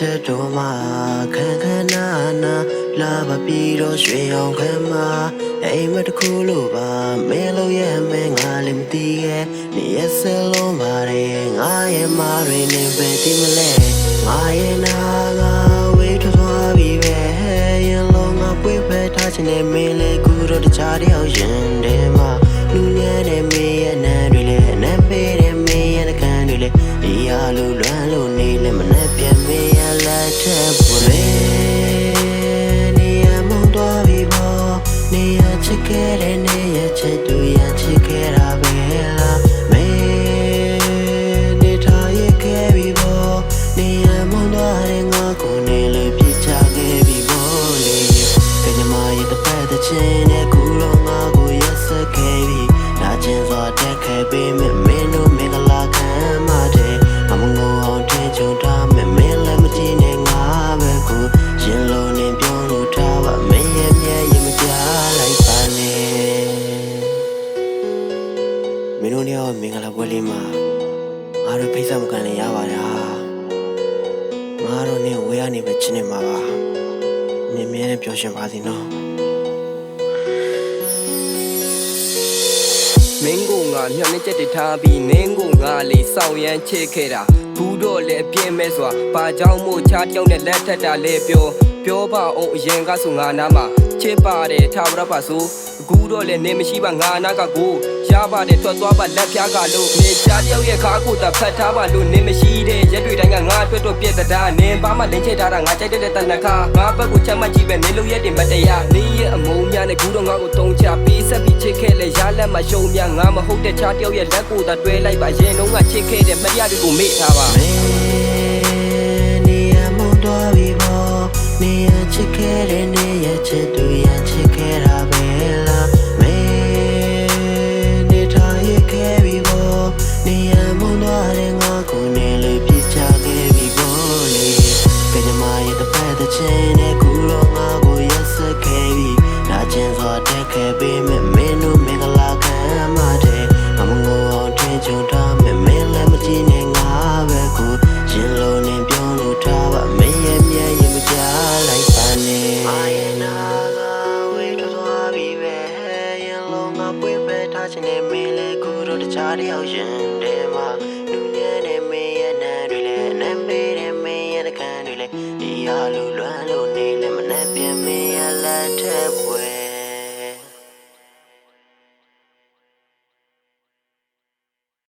တဲ့တော်မှာခန်းခန်းနာနာလာပါပြီးတော့ရွှေအောင်ခန်းမှာအိမ်မက်တစ်ခုလိုပါမင်းလိုရဲ့မင်းငါလည်းမသိရဲ့နေရစလုံးပါတယ်ငါရဲ့မာရင်းနဲ့ပဲဒီမလဲငါရဲ့နာငါဝေးထွက်သွားပြီပဲရင်လုံးငါပွေပဲထားချင်တယ်မင်းလည်းကူတော့တခြားတယောက်ရင် စ်ခဲ့တဲ့နေရချစ်သူရချစ်ခဲ့တာပဲလားမင်းနေထားရခဲ့ပြီပေါ့နေရမုံသွားတဲ့ငါကိုနေလေပြစ်ချခဲ့ပြီပေါ့လေကညမရဲ့တစ်ဖက်တစ်ချင်းနဲ့ကူတော့ငါကိုရက်စက်ခဲ့ပြီနာကျင်စွာတက်ခဲ့ပေမဲ့ လာပွဲလေးမှာငါတို့ဖိတ်ဆက်မကန်လည်းရပါလားငါတို့เนี่ยဝေးရနေပဲချင်းနေမှာပါမြင်မြဲနဲ့ပျော်ရွှင်ပါစေနော် မင်းကိုငါမျောနှချက်တထားပြီးနင်းကိုငါလေးစောင့်ရမ်းချစ်ခဲ့တာဘူးတော့လည်းအပြင်းမဲ့စွာဘာကြောင့်မို့ချားတယောက်နဲ့လက်ထက်တာလဲပြောပြောပါအောင်အရင်ကဆိုငါနာမှာချစ်ပါတယ်ထာဝရပါဆို အခုတော့လည်းနေမရှိပါငါနာကကိုရပါတယ်ထွက်သွားပါလက်ဖျားကလို့နေချားတယောက်ရဲ့ခါကိုတာဖတ်ထားပါလို့နေမရှိတဲ့ရက်တွေတိုင်းကငါအတွက်တော့ပြက်တာနင်းပါမလင်းချစ်ထားတာငါကြိုက်တဲ့တဏ္ဍခါငါဘက်ကိုချက်မှတ်ကြည့်ပဲနေလို့ရက်တင်မတရားနေရဲ့အမုံများနဲ့ကူတော့ငါကိုတုံးချပေးဆက်ပြီးချစ်ခဲ့လေရလက်မှာရှုံများငါမဟုတ်တဲ့ချားတယောက်ရဲ့လက်ကိုသာတွဲလိုက်ပါရင်တော့ငါချစ်ခဲ့တဲ့မတရားတွေကိုမေ့ထားပါမင်းနေရမုံတော်ပြီပေါ့နေရချစ်ခဲ့တဲ့နေရချစ်သူရချစ်ခဲ့တာ ရဲ့တစ်ဖက်တစ်ချင်းနဲ့ကူတော့ငါကိုရက်စက်ခဲ့ပြီနာကျင်စွာတက်ခဲ့ပေမဲ့မင်းတို့မင်္ဂလာခံမတဲ့ငါမငိုအောင်ထင်ကြုံထားမဲ့မင်းလည်းမကြည့်နဲ့ငါပဲကိုရင်လုံးနဲ့ပြောလို့ထားပါမင်းရဲ့မျက်ရည်မကြားလိုက်ပါနဲ့အာယနာကဝေးထွက်သွားပြီပဲရင်လုံးငါပွင့်ပဲထားချင်တဲ့မင်းလည်းကိုတော့တခြားတယောက်ရင်ထဲမှာ ရဲ့နှကန်းတွေလည်းဒီဟာလူလွမ်းလို့နေလည်းမနဲ့ပြန်မင်းရဲ့လက်ထက်